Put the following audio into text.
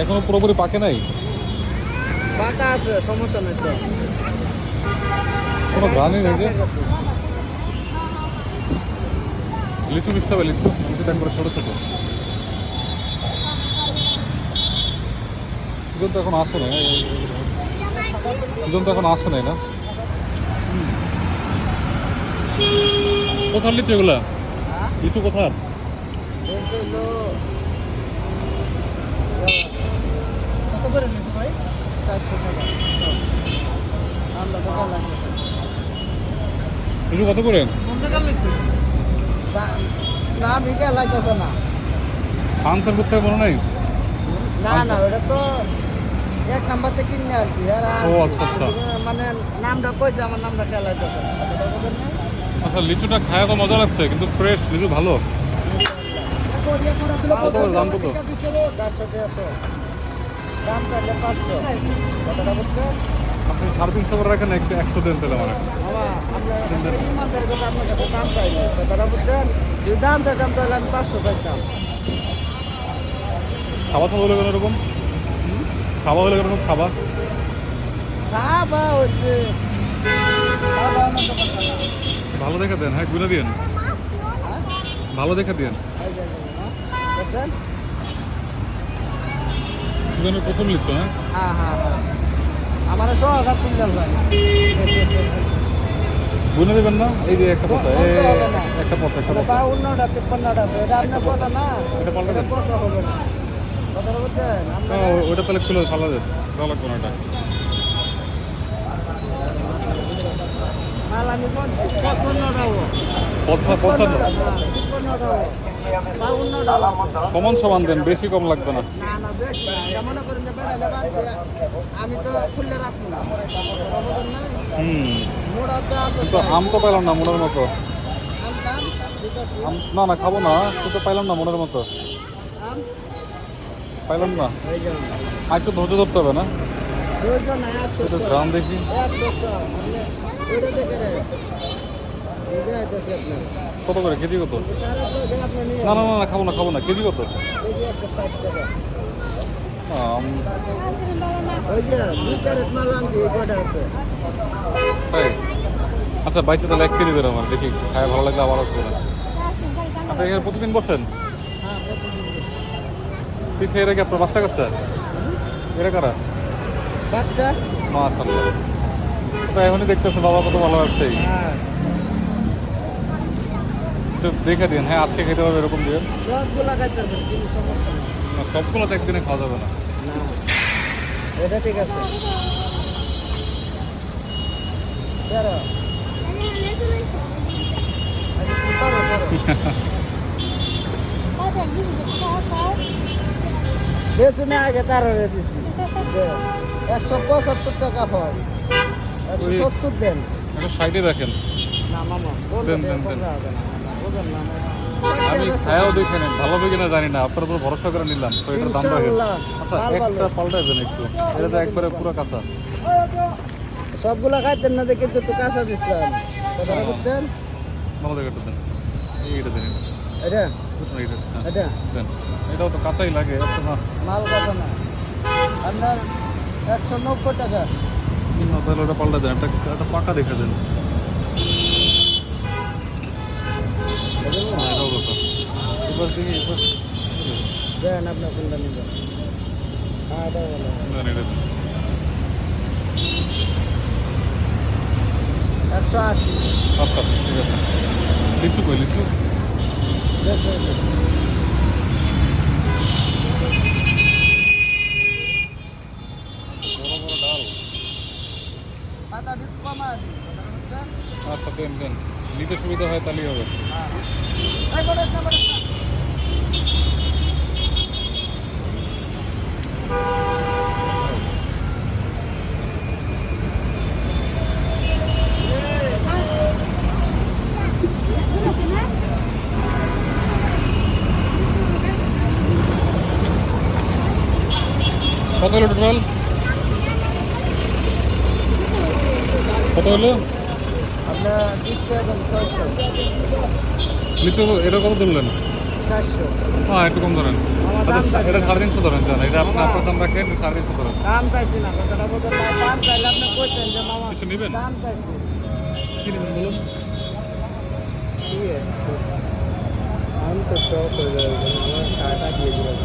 এখনও পুরোপুরি পাকে নাই? পাকা আছে সমস্যা নেই তো। কোনো গ্রানই নেই যে। লিচু মিশতে হবে লিচু লিচুটা একবারে ছোটো ছোটো। সুজন তো এখন আসে নাই সুজন তো এখন আসে নাই না? কোথার লিচু এগুলা? হ্যাঁ? লিচু কোথার এটা হলো কত করে নিয়েছো ভাই লিচু কত করে? না না। আনসার করতে নাই? না না ওটা তো এক নাম্বার থেকে কিনে আর কি। আর আচ্ছা, আচ্ছা। মানে নামটা কই যে আমার নামটা তো আচ্ছা লিচুটা খায় তো মজা লাগছে কিন্তু ফ্রেশ লিচু ভালো। দাম কত? দাম তাহলে পাঁচশো। বলতে আপনি সাড়ে তিনশো করে রাখেন একটু একশো দেন তাহলে মানে মামা আমরা ইমানদারি কথা আপনার কাছে দাম চাইনি কতটা বুঝছেন? যদি দাম চাইতাম তাহলে আমি পাঁচশো চাইতাম। ছাবা ছাবা হলে কেন এরকম? ছাবা হলে কেন এরকম ছাবা? চা হচ্ছে। ভালো দেখা দেন হ্যাঁ গুনে দিন হ্যাঁ? ভালো দেখা দিন হ্যাঁ? প্রথম লিচু হ্যাঁ? হ্যাঁ হ্যাঁ হ্যাঁ। আমার সব তুললাম ভাই গুনে দেবেন না? এই যে একটা পচা। একটা পচা একটা পচা অন্যটা এটা আপনার কথা না? এটা পাল্টা। হবে না। হ্যাঁ, ওটা তাহলে খুলে ফালা ভালো না ওটা মাল আমি পঞ্চান্নটা হব পচা পচা তিপ্পান্নটা হব সমান সমান দেন বেশি কম লাগবে না। আমি তো হুম। কিন্তু আম পাইলাম না মনের মতো। না না খাব না। তো পাইলাম না মনের মতো। পাইলাম না। আর একটু ধৈর্য ধরতে হবে না? একশো মানে আপনার। কত করে? কেজি কত? না না না খাব না খাব না। কেজি কত? আচ্ছা বাইচে তাহলে এক কেজি দেন আমার দেখি খায় ভালো লাগলে আবার আসবে আপনি এখানে প্রতিদিন বসেন? পিছিয়ে এরা কি আপনার বাচ্চা কাচ্চা? এরা কারা? বাচ্চা? মাশাল্লাহ তো এখনই দেখতেছে বাবা কত ভালো ব্যবসায়ী হ্যাঁ। দেখে দিন হ্যাঁ আজকে খেতে হবে এরকম দিয়ে। সবগুলা খাইতে পারবেন কোনো সমস্যা নেই। না, সবগুলো তো একদিনে খাওয়া যাবে না। না। এটা ঠিক আছে। আচ্ছা, সরো। বেচুনে আগে তার দিছি। যে একশো পঁচাত্তর টাকা হয়। একশো সত্তর দেন। একটু সাইডে রাখেন না মামা দেন, দেন, দেন। না আমি খায়াও দেখে নেন ভালো হবে কিনা জানি না আপনার উপর ভরসা করে নিলাম। তো এটার দাম রাখেন আচ্ছা। একটা একটু। এটা তো একবারে পুরো কাঁচা। সবগুলা খাইতেন না দেখে একটু কাঁচা দিচ্ছেন কথাটা হ্যাঁ। ভালো দেখে দেন। এইটা দেন। এটা? এইটা হ্যাঁ, এটা? এটাও তো কাঁচাই লাগে না। মাল কাঁচা না। আপনার একশো নব্বই টাকা। না, তাহলে ওটা পাল্টা দেন একটা একটা পাকা দেখে দেন। হ্যাঁ, এটাও কথা এবার দেখি এবার দেন আপনার কোনটা নিবেন? হ্যাঁ এটা ভালো। দেন এটা একশো আশি। আচ্ছা ঠিক আছে। লিচু কই লিচু বেশ, বেশ, বেশ। বড় বড় ডাল পাতা ডিস কমা দিই কথাটা বুঝছেন আচ্ছা দেন নিতে সুবিধা হয় তাহলেই হবে কত টোটাল কত হলো? আপনার লিচু এটা কত তুললেন? চারশো হ্যাঁ একটু কম ধরেন। দাম চাইছি এটা সাড়ে তিনশো ধরেন চল এটা আপনার মামা। প্রথম রাখেন সাড়ে তিনশো ধরেন। দাম চাইছি না কথাটা বলতে দাম চাইলে আপনি কইতেন যে মামা কিছু নিবেন? দাম চাইছি। কি নেবেন বলুন? আমি তো শখ হয়ে যাবে আমার টাকা দিয়ে দিলাম